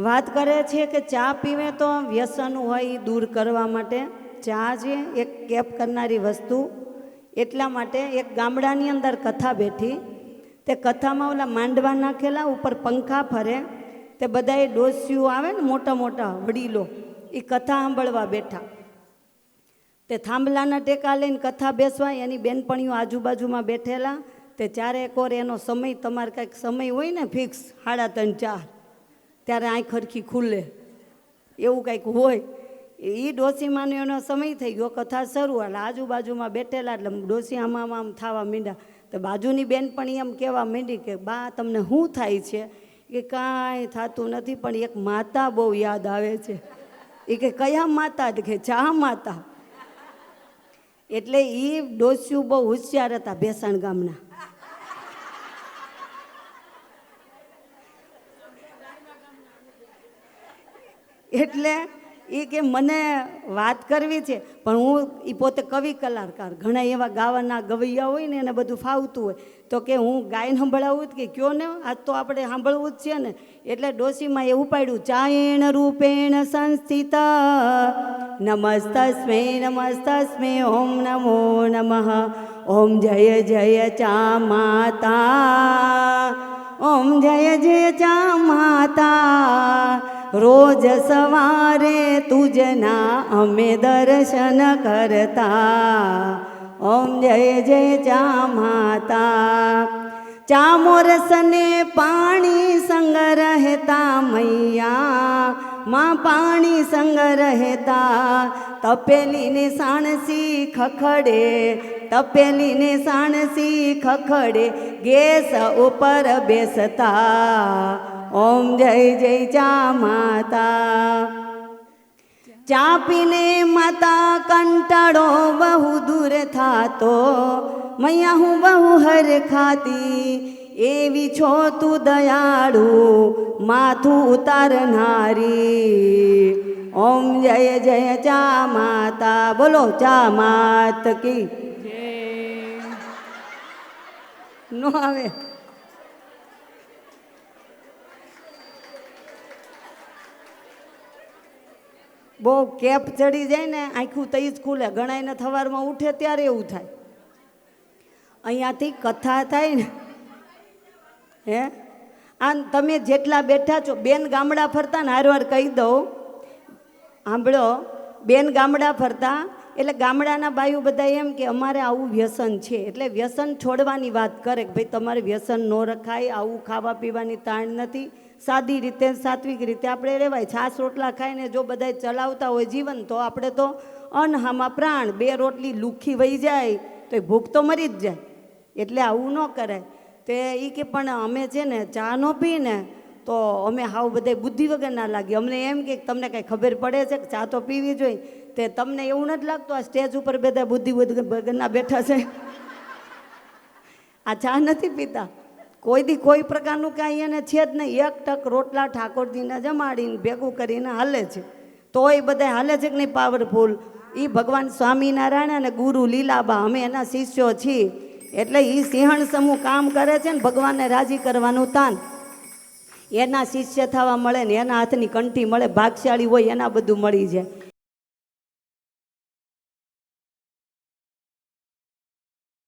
વાત કરે છે કે ચા પીવે તો વ્યસન હોય એ દૂર કરવા માટે. ચા છે એક કેપ કરનારી વસ્તુ, એટલા માટે એક ગામડાની અંદર કથા બેઠી. તે કથામાં ઓલા માંડવા નાખેલા, ઉપર પંખા ફરે. તે બધાએ ડોસીઓ આવે ને મોટા મોટા વડીલો એ કથા સાંભળવા બેઠા. તે થાંભલાના ટેકા લઈને કથા બેસવા એની બેનપણીઓ આજુબાજુમાં બેઠેલા. તે ચારે કોર એનો સમય, તમારે કંઈક સમય હોય ને ફિક્સ, સાડા ત્રણ ચાર. ત્યારે આંખ ખરખી ખુલે. એવું કંઈક હોય. એ ડોસીમાંનો એનો સમય થઈ ગયો, કથા શરૂ. એટલે આજુબાજુમાં બેઠેલા એટલે ડોસી આમ આમ આમ થવા માંડ્યા. તો બાજુની બેન પણ એમ કહેવા માંડી કે, બા, તમને શું થાય છે? કે કાંઈ થતું નથી, પણ એક માતા બહુ યાદ આવે છે. એ કે, કયા માતા? કે, ચા માતા. એટલે એ ડોસ્યું બહુ હોશિયાર હતા ભેસાણ ગામના. એટલે એ કે મને વાત કરવી છે, પણ હું એ પોતે કવિ કલાકાર, ઘણા એવા ગાવાના ગવૈયા હોય ને એને બધું ફાવતું હોય, તો કે હું ગાયન સંભળાવું જ કે કયો ને, આજ તો આપણે સાંભળવું જ છે ને, એટલે ડોશીમાં એ ઉપાડ્યું ચાયણ રૂપેણ સંસ્થિત, નમસ્તસ્મે નમસ્તસ્મે, ઓમ નમો નમઃ, ઓમ જય જય ચા માતા, ઓમ જય જય ચા રોજ સવારે તુજના અમે દર્શન કરતા. ઓમ જય જય ચા માતા. ચામોરસને પાણી સંગ રહેતા મૈયા. માં પાણી સંગ રહેતા. તપેલીને સાણસી ખખડે, તપેલીને સાણસી ખખડે, ગેસ ઉપર બેસતા. ઓમ જય જય ચા માતા. ચા પીને માતા કંટાળો બહુ દૂર થાતો. મૈયા હું બહુ હર ખાતી. એવી છો તું દયાળુ માથું ઉતારનારી ઓમ જય જય ચા માતા. બોલો ચા માત કી. નો આવે. બહુ કેપ ચડી જાય ને, આખું તઈ જ ખુલે. ગણાયને થવારમાં ઉઠે ત્યારે એવું થાય. અહીંયાથી કથા થાય ને. હે? આ તમે જેટલા બેઠા છો, બેન ગામડા ફરતા ને, હારવાર કહી દઉં. સાંભળો, બેન ગામડા ફરતા એટલે ગામડાના બાયું બધા એમ કે અમારે આવું વ્યસન છે. એટલે વ્યસન છોડવાની વાત કરે કે ભાઈ તમારે વ્યસન ન રખાય, આવું ખાવા પીવાની તાણ નથી. સાદી રીતે, સાત્વિક રીતે આપણે રહેવાય છાસ રોટલા ખાઈને જો બધા ચલાવતા હોય જીવન, તો આપણે તો અનહામાં પ્રાણ, બે રોટલી લુખી વહી જાય, તો એ ભૂખ તો મરી જ જાય. એટલે આવું ન કરાય. તે એ કે પણ અમે છે ને ચા ન પીને તો અમે હાવ બધા બુદ્ધિ વગર ના લાગી. અમને એમ કે તમને કાંઈ ખબર પડે છે કે ચા તો પીવી જોઈએ? તે તમને એવું નથી લાગતું આ સ્ટેજ ઉપર બધા બુદ્ધિ વગરના બેઠા છે? આ ચા નથી પીતા. કોઈ દી કોઈ પ્રકારનું કાંઈ એને છે જ નહીં. એક ટક રોટલા ઠાકોરજીને જમાડીને ભેગું કરીને હાલે છે. તોય બધા હાલે છે કે નહીં પાવરફુલ? એ ભગવાન સ્વામિનારાયણ અને ગુરુ લીલાબા, અમે એના શિષ્યો છીએ. એટલે એ સિંહણ સમૂહ કામ કરે છે ને ભગવાનને રાજી કરવાનું તાન. એના શિષ્ય થવા મળે ને એના હાથની કંઠી મળે, ભાગશાળી હોય એના બધું મળી જાય.